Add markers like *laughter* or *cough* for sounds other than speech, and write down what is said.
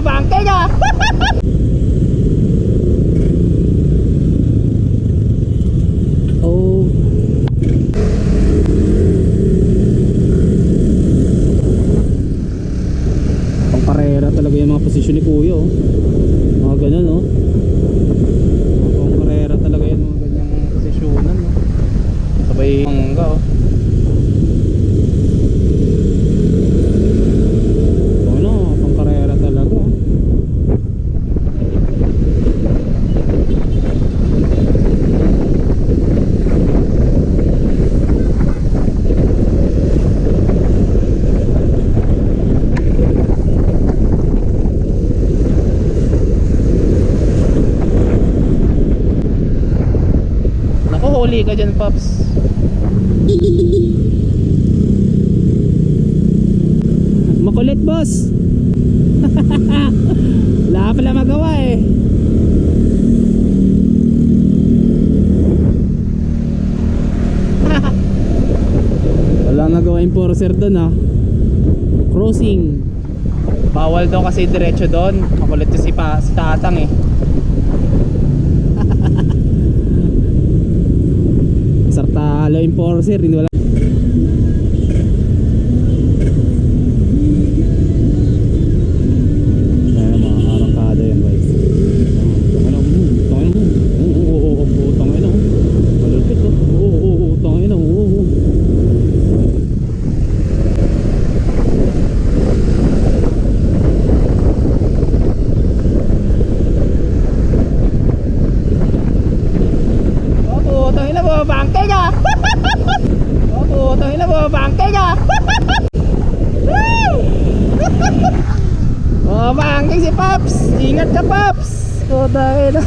bangke ka! *laughs* oh. Pang karera talaga yung mga posisyon ni Kuya oh. Mga ganun oh. Talaga yung mga ganyang posisyonan oh. Sabay mangga oh. Ano, pang karera talaga oh. Naku, huli ka dyan, Pops. *laughs* Makulit, boss. *laughs* Wala pala magawa eh. *laughs* Wala nagawa enforcer doon ah. Crossing. Bawal daw kasi diretso doon. Makulit si, pa, si Tatang eh. Sartalo enforcer, hindi wala. Bangke ka! *laughs* Oh, bangke si Pops! Ingat ka, Pops! Oh, tangina.